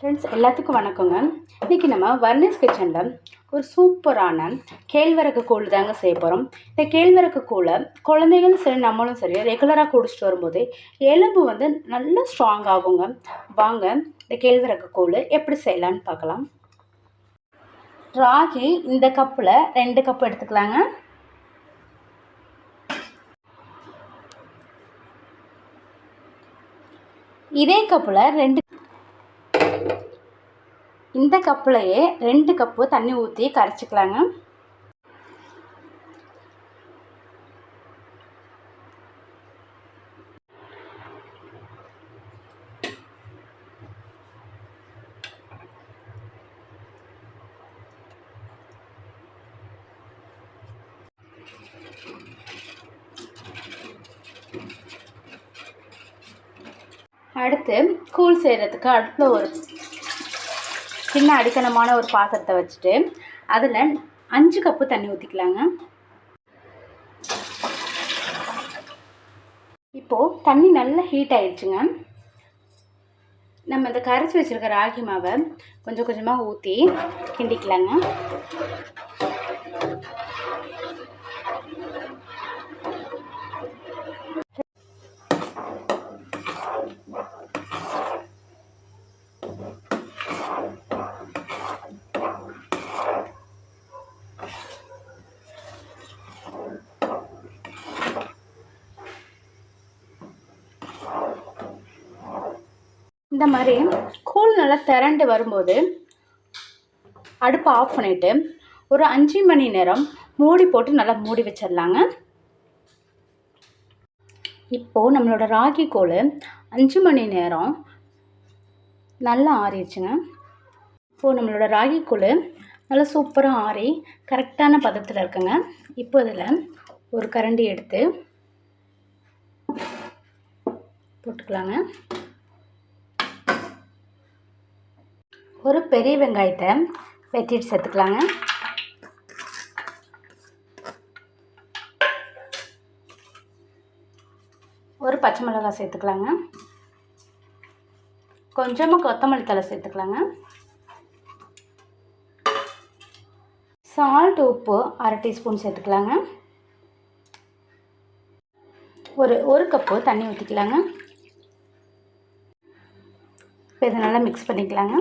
Friends எல்லாத்துக்கும் வணக்கங்க. இன்றைக்கி நம்ம வர்னிஸ் கிச்சனில் ஒரு சூப்பரான கேழ்வரகு கூழ் தாங்க செய்ய போகிறோம் இந்த கேழ்வரகு கூழை குழந்தைகளும் சரி நம்மளும் சரி ரெகுலராக குடிச்சிட்டு வரும்போது எலும்பு வந்து நல்லா ஸ்ட்ராங் ஆகுங்க. வாங்க இந்த கேழ்வரகு கூழ் எப்படி செய்யலான்னு பார்க்கலாம். ராகி இந்த கப்பில் ரெண்டு கப் எடுத்துக்கலாங்க. இதே கப்பில் ரெண்டு இந்த கப்புலையே ரெண்டு கப்பு தண்ணி ஊற்றி கரைச்சிக்கலாங்க. அடுத்து கூழ் செய்கிறதுக்கு அடுப்பில் ஒரு சின்ன அடித்தனமான ஒரு பாத்திரத்தை வச்சுட்டு அதில் அஞ்சு கப்பு தண்ணி ஊற்றிக்கலாங்க இப்போது தண்ணி நல்லா ஹீட் ஆயிடுச்சுங்க நம்ம இந்த கரைச்சி வச்சுருக்க ராகி மாவை கொஞ்சம் கொஞ்சமாக ஊற்றி கிண்டிக்கலாங்க. இந்த மாதிரி கூழ் நல்லா திரண்டு வரும்போது அடுப்பை ஆஃப் பண்ணிவிட்டு ஒரு அஞ்சு மணி நேரம் மூடி போட்டு நல்லா மூடி வச்சிடலாங்க. இப்போது நம்மளோட ராகி கூழ் அஞ்சு மணி நேரம் நல்லா ஆறிடுச்சுங்க. இப்போது நம்மளோட ராகி கூழ் நல்லா சூப்பராக ஆறி கரெக்டான பதத்தில் இருக்குங்க. இப்போ இதில் ஒரு கரண்டி எடுத்து போட்டுக்கலாங்க. ஒரு பெரிய வெங்காயத்தை வெட்டிட்டு சேர்த்துக்கலாங்க. ஒரு பச்சை மிளகாய் சேர்த்துக்கலாங்க. கொஞ்சமாக கொத்தமல்லி தலை சேர்த்துக்கலாங்க. சால்ட் உப்பு அரை டீஸ்பூன் சேர்த்துக்கலாங்க. ஒரு ஒரு கப்பு தண்ணி ஊற்றிக்கலாங்க இப்போ இதை நல்லா மிக்ஸ் பண்ணிக்கலாங்க.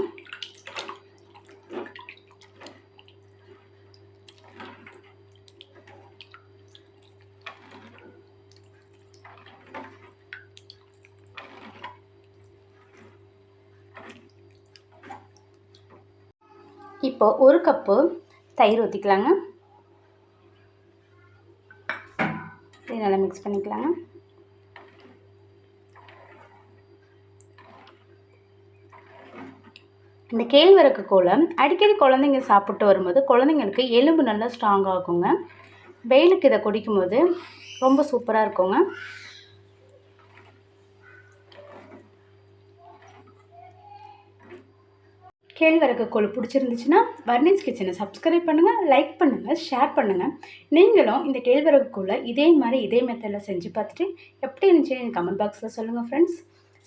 இப்போ ஒரு கப்பு தயிர் ஊற்றிக்கலாங்க இது நல்லா மிக்ஸ் பண்ணிக்கலாங்க. இந்த கேழ்வரகு கோலம் அடிக்கடி குழந்தைங்க சாப்பிட்டு வரும்போது குழந்தைங்களுக்கு எலும்பு நல்லா ஸ்ட்ராங்காகுங்க வெயிலுக்கு இதை குடிக்கும்போது ரொம்ப சூப்பராக இருக்குங்க. கேழ்வரகு கூழ் பிடிச்சிருந்துச்சுன்னா வர்னிஸ் கிச்சனை சப்ஸ்கிரைப் பண்ணுங்கள் லைக் பண்ணுங்கள் ஷேர் பண்ணுங்கள் நீங்களும் இந்த கேழ்வரகு கூழை இதே மாதிரி இதே மெத்தடில் செஞ்சு பார்த்துட்டு எப்படி இருந்துச்சு எனக்கு கமெண்ட் பாக்ஸில் சொல்லுங்கள் ஃப்ரெண்ட்ஸ்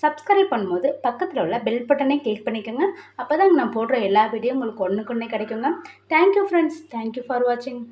சப்ஸ்கிரைப் பண்ணும்போது பக்கத்தில் உள்ள பெல் பட்டனை கிளிக் பண்ணிக்கோங்க. அப்போ தான் நான் போடுற எல்லா வீடியோ உங்களுக்கு ஒன்றுக்கு ஒன்றே கிடைக்குங்க. தேங்க்யூ ஃப்ரெண்ட்ஸ் தேங்க்யூ ஃபார் வாட்சிங்